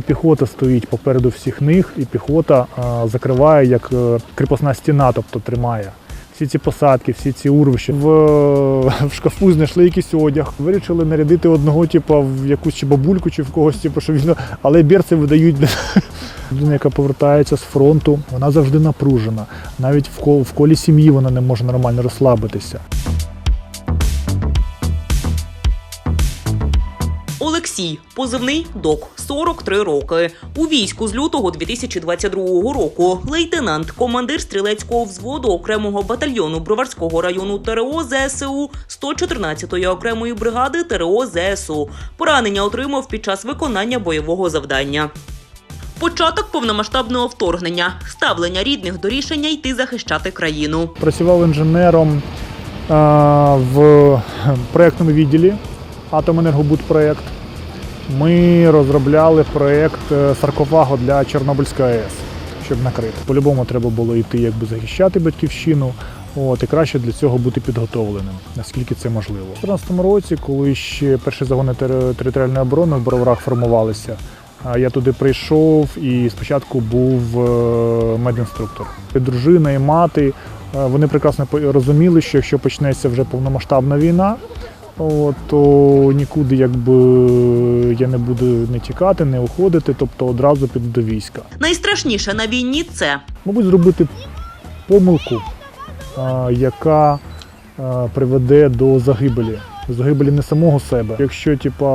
Піхота стоїть попереду всіх них, і піхота а, закриває як е, кріпосна стіна, тобто тримає. Всі ці посадки, всі ці урвища. В, в шкафу знайшли якийсь одяг. Вирішили нарядити одного, типу, в якусь чи бабульку, чи в когось, типу, що він. Але берці видають людина, яка повертається з фронту. Вона завжди напружена. Навіть в колі сім'ї вона не може нормально розслабитися. Олексій, позивний ДОК, 43 роки. У війську з лютого 2022 року. Лейтенант, командир стрілецького взводу окремого батальйону Броварського району ТРО ЗСУ 114-ї окремої бригади ТРО ЗСУ. Поранення отримав під час виконання бойового завдання. Початок повномасштабного вторгнення, ставлення рідних до рішення йти захищати країну. Працював інженером в проєктному відділі Атоменергобудпроєкт. Ми розробляли проєкт е, саркофагу для Чорнобильської АЕС, щоб накрити. По-любому треба було йти якби захищати батьківщину. От, і краще для цього бути підготовленим, наскільки це можливо. У 2014 році, коли ще перші загони територіальної оборони в Броварах формувалися, я туди прийшов і спочатку був е, медінструктор. Дружина і мати е, вони прекрасно розуміли, що якщо почнеться вже повномасштабна війна, от, то нікуди якби я не буду не тікати, не уходити, тобто одразу піду до війська. Найстрашніше на війні це Мабуть, зробити помилку, а, яка а, приведе до загибелі. Загибелі не самого себе. Якщо типа,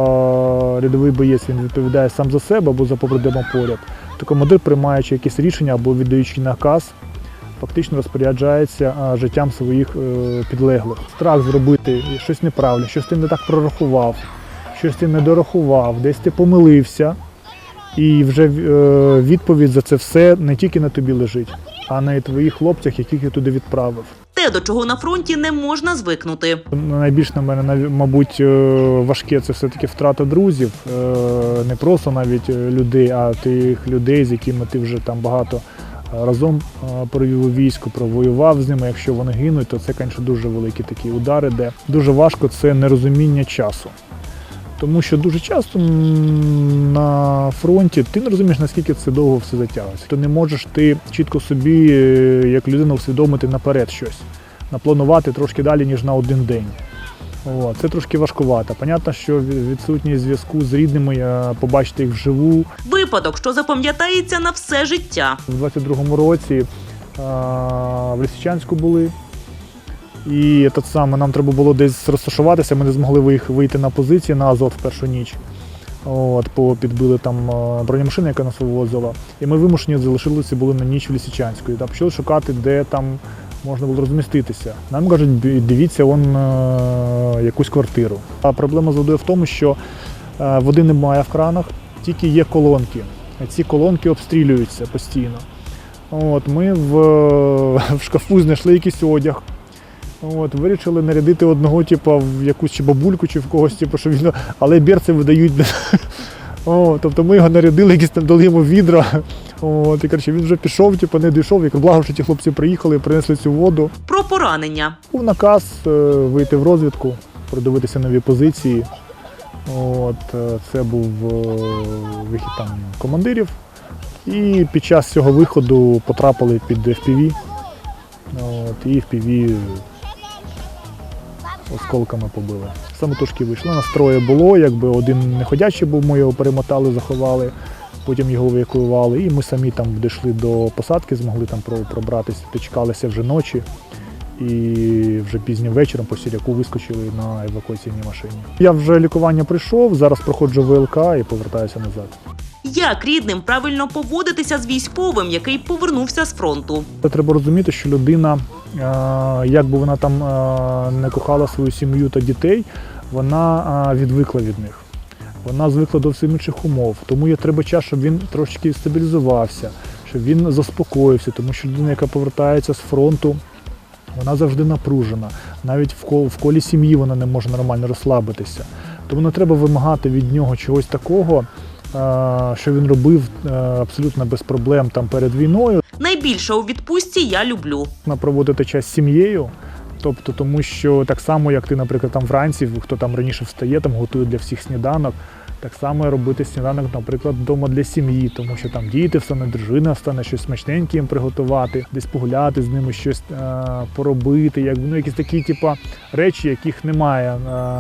рядовий боєць він відповідає сам за себе або за побратима поряд, то командир, приймаючи якесь рішення або віддаючи наказ, фактично розпоряджається життям своїх е, підлеглих. Страх зробити щось неправильно, щось ти не так прорахував, щось ти не дорахував, десь ти помилився. І вже е, відповідь за це все не тільки на тобі лежить, а на твоїх хлопцях, яких я туди відправив. те, до чого на фронті не можна звикнути. Найбільш на мене, мабуть, е, важке це все-таки втрата друзів, не просто навіть людей, а тих людей, з якими ти вже там багато разом е, провів у війську, провоював з ними. Якщо вони гинуть, то це, звісно, дуже великі такі удари, де дуже важко це нерозуміння часу. Тому що дуже часто на фронті ти не розумієш, наскільки це довго все затягується. Ти не можеш ти чітко собі, е, як людина, усвідомити наперед щось, напланувати трошки далі, ніж на один день. О, це трошки важкувато. Понятно, що відсутність зв'язку з рідними, е, побачити їх вживу. Випадок, що запам'ятається на все життя. У 22-му році е, в Лисичанську були. І так само нам треба було десь розташуватися, ми не змогли вийти на позиції на Азов в першу ніч. От, по- підбили там е, бронемашину, яка нас вивозила. І ми вимушені залишилися були на ніч в Лисичанську. І там почали шукати, де там можна було розміститися. Нам кажуть, дивіться он е, якусь квартиру. А проблема з водою в тому, що е, води немає в кранах, тільки є колонки. Ці колонки обстрілюються постійно. От, ми в, в шкафу знайшли якийсь одяг. От, вирішили нарядити одного, типу, в якусь чи бабульку, чи в когось, типу, що він. Але берці видають. О, тобто ми його нарядили, якісь там дали йому відра. От, і коротше, він вже пішов, типу, не дійшов. Як благо, що ті хлопці приїхали і принесли цю воду. Про поранення. Був наказ е, вийти в розвідку, продивитися нові позиції. От, е, це був е, вихід там командирів. І під час цього виходу потрапили під FPV. От, і FPV осколками побили. Самотужки вийшли. Нас троє було, якби один неходячий був, ми його перемотали, заховали, потім його евакуювали. І ми самі там дійшли до посадки, змогли там пробратися, дочекалися вже ночі. І вже пізнім вечором по сіряку вискочили на евакуаційній машині. Я вже лікування прийшов, зараз проходжу ВЛК і повертаюся назад. Як рідним правильно поводитися з військовим, який повернувся з фронту? Треба розуміти, що людина, е, як би вона там е, не кохала свою сім'ю та дітей, вона е, відвикла від них. Вона звикла до всіх інших умов. Тому є треба час, щоб він трошки стабілізувався, щоб він заспокоївся, тому що людина, яка повертається з фронту, вона завжди напружена. Навіть в кол- в колі сім'ї вона не може нормально розслабитися. Тому не треба вимагати від нього чогось такого, е, що він робив е, абсолютно без проблем там перед війною. Найбільше у відпустці я люблю. проводити час з сім'єю. Тобто, тому що так само, як ти, наприклад, там вранці, хто там раніше встає, там готує для всіх сніданок, Так само робити сніданок, наприклад, вдома для сім'ї, тому що там діти встане, дружина встане, щось смачненьке їм приготувати, десь погуляти з ними, щось е, поробити, як, ну, якісь такі типа, речі, яких немає е,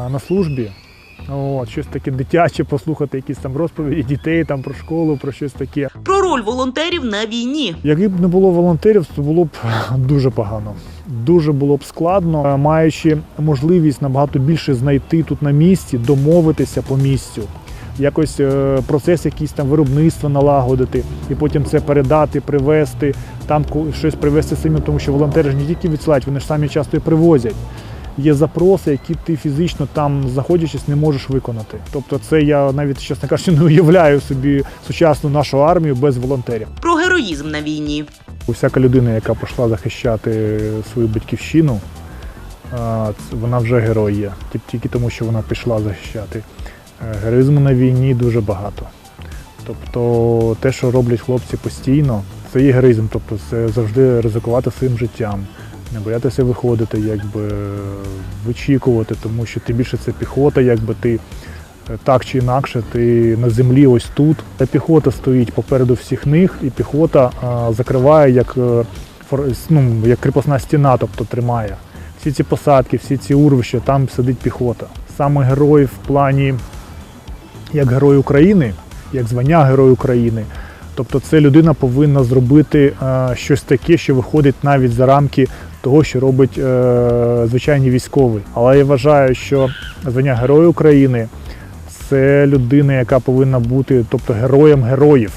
на службі. От, щось таке дитяче, послухати якісь там розповіді дітей там про школу, про щось таке. Про роль волонтерів на війні. Якби не було волонтерів, то було б дуже погано. Дуже було б складно, Е, маючи можливість набагато більше знайти тут на місці, домовитися по місцю, якось е, процес якийсь там виробництва налагодити, і потім це передати, привезти, там щось привезти самим, тому що волонтери ж не тільки відсилають, вони ж самі часто і привозять. Є запроси, які ти фізично там знаходячись не можеш виконати. Тобто, це я навіть чесно кажучи, не уявляю собі сучасну нашу армію без волонтерів. Про героїзм на війні. Усяка людина, яка пішла захищати свою батьківщину, вона вже герой є. Тільки- Тільки тому, що вона пішла захищати. Е, Героїзму на війні дуже багато. Тобто те, що роблять хлопці постійно, це є героїзм. Тобто це завжди ризикувати своїм життям, не боятися виходити, якби вичікувати, тому що тим більше це піхота, якби ти е, так чи інакше, ти на землі ось тут. Та піхота стоїть попереду всіх них, і піхота а, закриває як, е, ну, як кріпосна стіна, тобто тримає. Всі ці посадки, всі ці урвища, там сидить піхота. Саме герой в плані як Герой України, як звання Герой України. Тобто це людина повинна зробити е, щось таке, що виходить навіть за рамки того, що робить е, звичайні військові. Але я вважаю, що звання Героя України це людина, яка повинна бути, тобто героєм героїв.